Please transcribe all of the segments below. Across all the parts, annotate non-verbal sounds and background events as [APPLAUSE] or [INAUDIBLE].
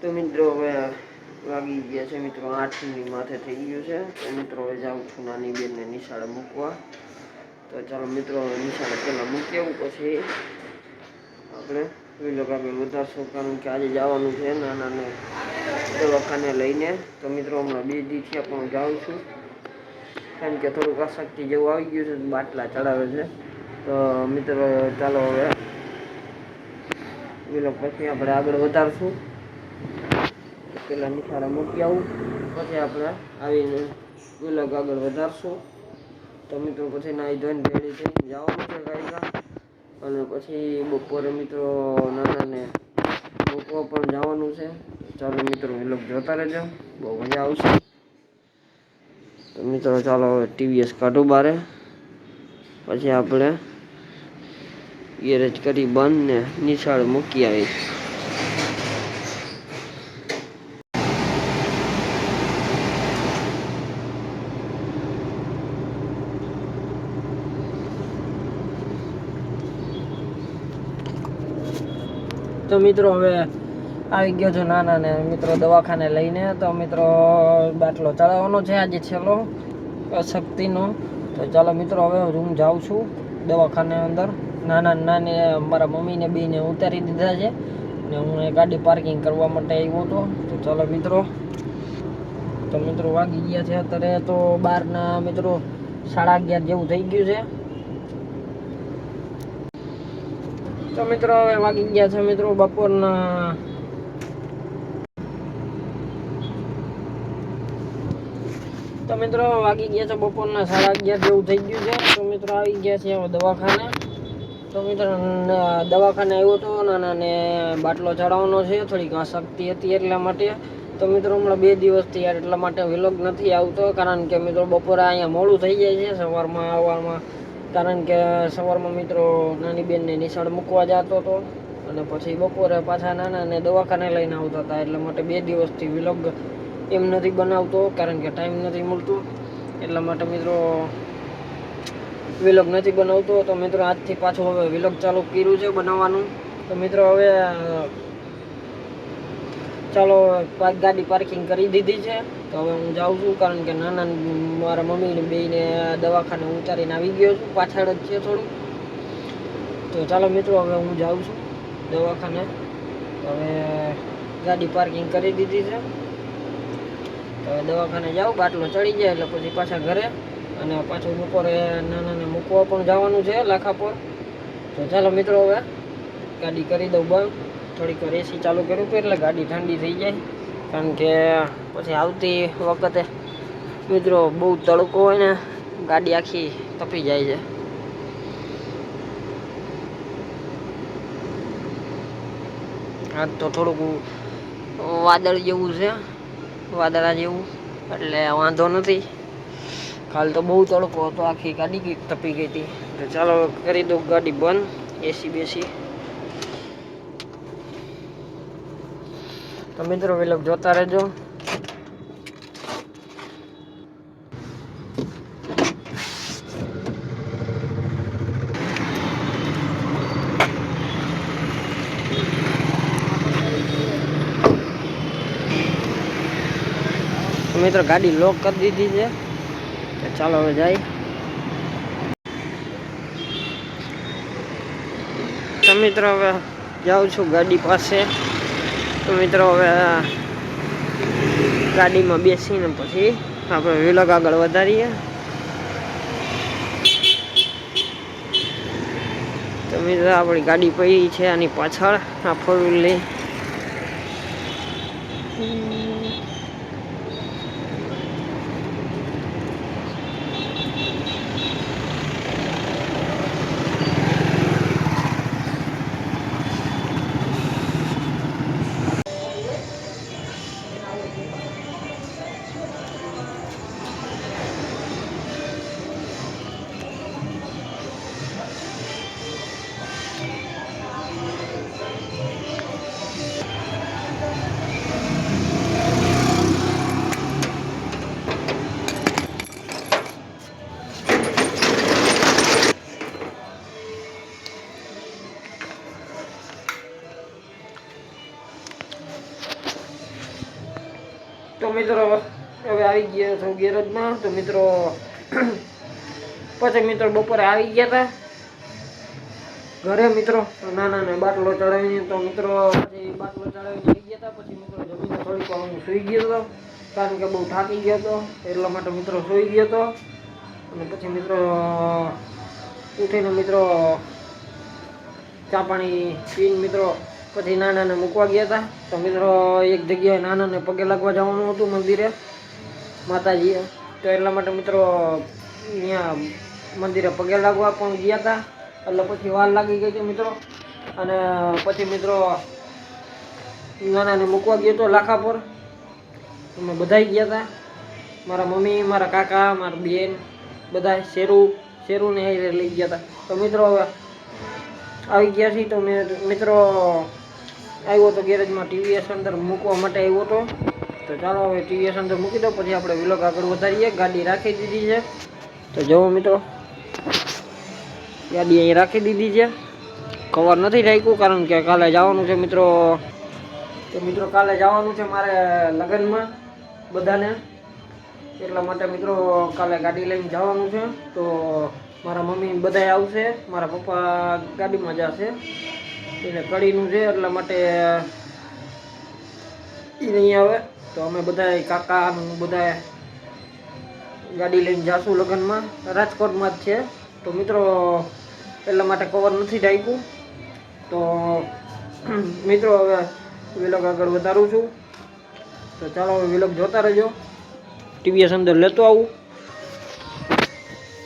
તો મિત્રો હવે વાગી ગયા છે મિત્રો આઠની માથે થઈ ગયું છે. તો મિત્રો હવે જાઉં છું નાની બેનને નિશાળે મૂકવા. તો ચાલો મિત્રો હવે નિશાળે પહેલાં મૂકી આવું પછી આપણે વિલોક આગળ કારણ કે આજે જવાનું છે નાનાને દવાખાને લઈને. તો મિત્રો હમણાં બે દિવસ થયા પણ જાઉં છું. કારણ કે થોડુંક અશક્તિ જેવું આવી ગયું છે, બાટલા ચડાવે છે. તો મિત્રો ચાલો હવે વિલોક પછી આપણે આગળ વધારશું. પેલા નિશાળે મૂકી આવું. પછી આપણે આવીને વિલોક આગળ વધારશું. તો મિત્રો પછી નાહી ધોઈને રેડી થઈને જવાનું છે ગાયકા અને પછી બપોરે મિત્રો નાનાને મૂકવા પણ જવાનું છે. ચાલો મિત્રો વિલોક જોતા રહેજો. બહુ મજા આવશે. તો મિત્રો ચાલો હવે ટીવીએસ કાઢું બારે. પછી આપણે ગેરેજ કરી બંધ ને નિશાળ મૂકી આવી તો મિત્રો હવે આવી ગયો છું નાના ને મિત્રો દવાખાને લઈને. તો મિત્રો બાટલો ચડાવવાનો છે આજે છેલ્લો અશક્તિનો તો ચાલો મિત્રો હવે રૂમ જાઉં છું દવાખાને અંદર. નાના નાની મારા મમ્મીને બેને ઉતારી દીધા છે. ને હું એ ગાડી પાર્કિંગ કરવા માટે આવ્યો હતો તો ચાલો મિત્રો. તો મિત્રો વાગી ગયા છે અત્યારે તો બારના મિત્રો સાડા અગિયાર જેવું થઈ ગયું છે. તો મિત્રો હવે વાગી ગયા છે મિત્રો બપોરના. તો મિત્રો વાગી ગયા છે બપોરના સાડા અગિયાર જેવું થઈ ગયું છે. તો મિત્રો આવી ગયા છે દવાખાને. તો મિત્ર દવાખાને આવ્યો હતો નાના ને બાટલો ચડાવવાનો છે થોડીક અશક્તિ હતી એટલા માટે. તો મિત્રો, હમણાં બે દિવસથી યાર એટલા માટે વિલોગ નથી આવતો, કારણ કે મિત્રો બપોરે અહીંયા મોડું થઈ જાય છે, સવારમાં, આવવામાં. કારણ કે સવારમાં મિત્રો નાની બેનને નિશાળ મૂકવા જતો હતો અને પછી બપોરે પાછા નાનાને દવાખાને લઈને આવતા હતા, એટલા માટે બે દિવસથી વિલોગ એમ નથી બનાવતો, કારણ કે ટાઈમ નથી મળતો. એટલા માટે મિત્રો વિલોગ નથી બનાવતો, તો મિત્રો આજથી પાછું હવે વિલોગ ચાલુ કર્યું છે બનાવવાનું. તો મિત્રો હવે ચાલો ગાડી પાર્કિંગ કરી દીધી છે. તો હવે હું જાઉં છું, કારણ કે નાના મારા મમ્મીને બેને દવાખાને ઉતારીને આવી ગયો છું, પાછળ જ છે થોડું. તો ચાલો મિત્રો, હવે હું જાઉં છું દવાખાને. હવે ગાડી પાર્કિંગ કરી દીધી છે. હવે દવાખાને જાઉં, બાટલો ચડી જાય એટલે પછી પાછા ઘરે. અને પાછું બપોરે નાના મૂકવા પણ જવાનું છે લાખા પર તો ચાલો મિત્રો હવે, ગાડી કરી દઉં બંધ. થોડીક એસી ચાલુ કર્યું હતું એટલે ગાડી ઠંડી થઈ જાય. કારણ કે પછી આવતી વખતે મિત્રો બહુ તડકો હોય ને, ગાડી આખી તપી જાય છે. આજ તો થોડુંક વાદળ જેવું છે, વાદળા જેવું, એટલે વાંધો નથી. કાલ તો બહુ તડકો હતો, આખી ગાડી તપી ગઈ હતી. ચાલો કરી દઉં ગાડી બંધ, એસી બેસી. તો મિત્રો વિલોક જોતા રહેજો. મિત્રો ગાડી લોક કરી દીધી છે. તો ચાલો હવે જાય. તો મિત્રો હવે જાઉં છું ગાડી પાસે. તો મિત્રો હવે ગાડીમાં બેસીને પછી આપણે વિલોગ આગળ વધારીએ. તો મિત્રો આપણી ગાડી પડી છે આની પાછળ, આ ફોર વ્હીલની હવે આવી ગયા છો ગેરેજમાં. તો મિત્રો, પછી મિત્રો બપોરે આવી ગયા હતા ઘરે મિત્રો નાના ના બાટલો ચડાવીને, તો મિત્રો પછી બાટલો ચડાવીને આવી ગયા હતા પછી મિત્રો જમીને થોડીક હું સૂઈ ગયો હતો કારણ કે બહુ થાકી ગયો હતો એટલા માટે મિત્રો સૂઈ ગયો હતો અને પછી મિત્રો, ઉઠીને મિત્રો ચા પાણી પીને મિત્રો પછી નાનાને મૂકવા ગયા હતા તો મિત્રો એક જગ્યાએ નાનાને પગે લાગવા જવાનું હતું મંદિરે. માતાજીએ તો એટલા માટે મિત્રો, અહીંયા મંદિરે પગે લાગવા પણ ગયા હતા. એટલે પછી વાર લાગી ગઈ છે મિત્રો. અને પછી મિત્રો, નાનાને મૂકવા ગયો હતો લાખા પર અમે બધા ગયા હતા. મારા મમ્મી, મારા કાકા, મારા બેન બધા શેરુ, શેરુને હારે લઈ ગયા હતા. તો મિત્રો, આવી ગયા છીએ તો મિત્રો, આવ્યો તો ગેરેજમાં ટીવીએસ અંદર મૂકવા માટે આવ્યો હતો તો ચાલો હવે ટીવીએસ અંદર મૂકી દો, પછી આપણે વિલોગ આગળ વધારીએ. ગાડી રાખી દીધી છે. તો જુઓ મિત્રો, ગાડી અહીં રાખી દીધી છે. કવર નથી રાખ્યું કારણ કે કાલે જવાનું છે મિત્રો. તો મિત્રો, કાલે જવાનું છે મારે લગ્નમાં બધાને. એટલા માટે મિત્રો, કાલે ગાડી લઈને જવાનું છે. તો મારા મમ્મી બધાય આવશે. મારા પપ્પા ગાડીમાં જશે. એને કડીનું છે, એટલા માટે એ નહીં આવે. તો અમે બધા કાકા ને બધા ગાડી લઈને જાશું લગ્નમાં. રાજકોટમાં જ છે. તો મિત્રો, એટલા માટે કવર નથી ઢાંક્યું. તો [CLEARS THROAT] મિત્રો, હવે વિલોગ આગળ વધારું છું. તો ચાલો હવે વિલોગ જોતા રહેજો. ટીવીએસ અંદર લેતો આવું.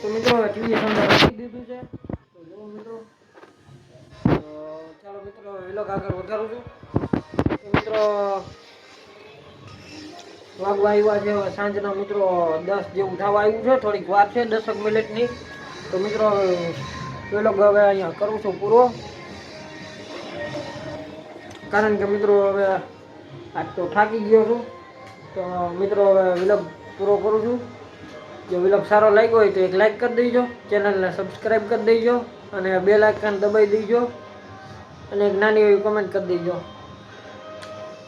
તો મિત્રો ટીવીએસ અંદર રાખી દીધું છે. તો જુઓ મિત્રો ચાલો મિત્રો વિલોગ આગળ વધારું છું. મિત્રો વાગવા આવ્યા છે સાંજના મિત્રો દસ જેવું થવા આવ્યું છે, થોડીક વાર છે, દસક મિનિટની. તો મિત્રો પેલો હવે અહીંયા કરું છું પૂરો. કારણ કે મિત્રો હવે આજ તો થાકી ગયો છું. તો મિત્રો હવે વિલબ પૂરો કરું છું. જો વિલોગ સારો લાગ્યો હોય તો એક લાઈક કરી દેજો, ચેનલને સબસ્ક્રાઈબ કરી દેજો અને બે લાઇકન દબાઈ દેજો અને એક નાની એવી કમેન્ટ કરી દેજો.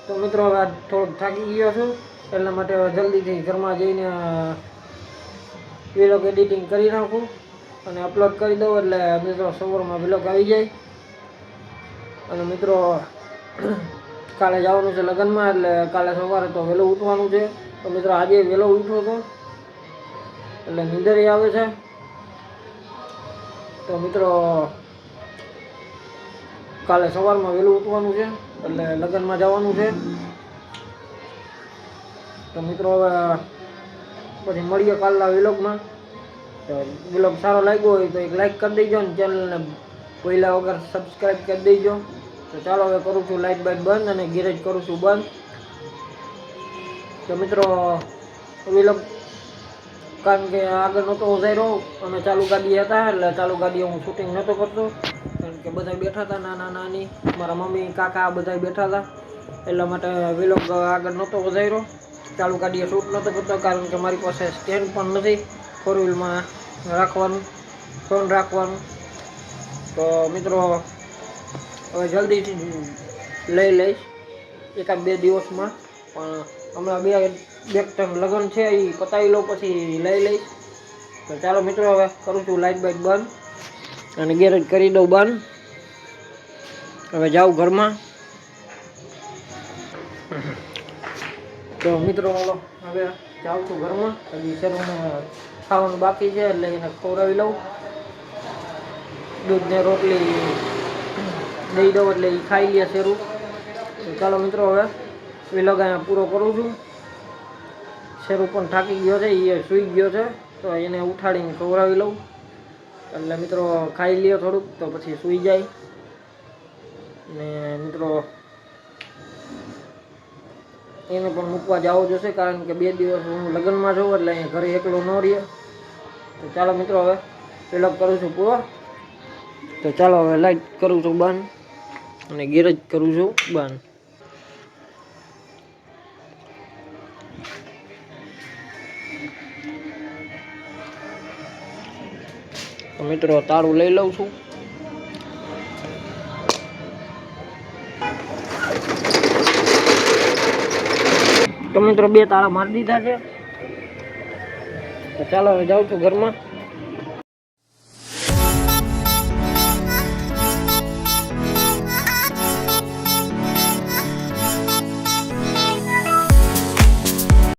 તો મિત્રો, હવે થોડોક થાકી ગયો છું. એટલા માટે જલ્દીથી ઘરમાં જઈને વિલોગ એડિટિંગ કરી નાખું અને અપલોડ કરી દઉં એટલે મિત્રો સવારમાં વિલોગ આવી જાય. અને મિત્રો, [CLEARS THROAT] કાલે જવાનું છે લગ્નમાં એટલે કાલે સવારે તો વહેલું ઉઠવાનું છે. તો મિત્રો, આજે વહેલો ઉઠો તો એટલે નીંદર આવે છે. તો મિત્રો, કાલે સવારમાં વહેલું ઉઠવાનું છે એટલે લગ્નમાં જવાનું છે. તો મિત્રો હવે પછી મળીએ કાલના વિલોગમાં તો વિલોગ સારો લાગ્યો હોય તો એક લાઈક કરી દેજો ને ચેનલને પહેલાં વગર સબસ્ક્રાઈબ કરી દેજો. તો ચાલો હવે કરું છું લાઇટ બાઇટ બંધ અને ગેરેજ કરું છું બંધ. તો મિત્રો વિલોગ કારણ કે આગળ નહોતો ઉધાર્યો અમે ચાલુ ગાડી હતા એટલે ચાલુ ગાડી હું શૂટિંગ નહોતો કરતો. કારણ કે બધા બેઠા હતા નાના નાની, મારા મમ્મી, કાકા બધા બેઠા હતા. એટલા માટે વિલોગ આગળ નહોતો વધાર્યો ચાલુ ગાડીએ શૂટ નહોતો કરતો કારણ કે મારી પાસે સ્ટેન્ડ પણ નથી ફોર વ્હીલમાં રાખવાનું ફોન રાખવાનું. તો મિત્રો, હવે જલ્દીથી લઈ લઈશ. એકાદ બે દિવસમાં, પણ હમણાં બે બે ત્રણ લગ્ન છે એ પતાવી લઉં પછી લઈ લઈશ. તો ચાલો મિત્રો, હવે કરું છું લાઇટ બાઇટ બંધ અને ગેરેજ કરી દઉં બંધ. હવે જાઉં ઘરમાં. તો મિત્રો હવે જાઉં છું ઘરમાં. હજી શરૂને ખાવાનું બાકી છે, એટલે એને ખવડાવી લઉં. દૂધને રોટલી દઈ દઉં, એટલે એ ખાઈ લે શેરું. ચાલો મિત્રો, હવે વિલોગ અહીંયા પૂરો કરું છું. શેરું પણ થાકી ગયો છે એ સૂઈ ગયો છે, તો એને ઉઠાડીને ખવડાવી લઉં. એટલે મિત્રો, ખાઈ લ્યો થોડુંક, તો પછી સૂઈ જાય. ને મિત્રો એને પણ મૂકવા જવું જોશે, કારણ કે બે દિવસ હું લગ્નમાં છું, એટલે અહીંયા ઘરે એકલો ન રહીએ. તો ચાલો મિત્રો હવે વિલોગ કરું છું પૂરો. તો ચાલો હવે લાઈટ કરું છું બંધ અને ગેરેજ કરું છું બંધ. તો મિત્રો, તાળું લઈ લઉં છું. તો મિત્રો બે તાળા મારી દીધા છે. તો ચાલો હવે જાઉં છું ઘરમાં.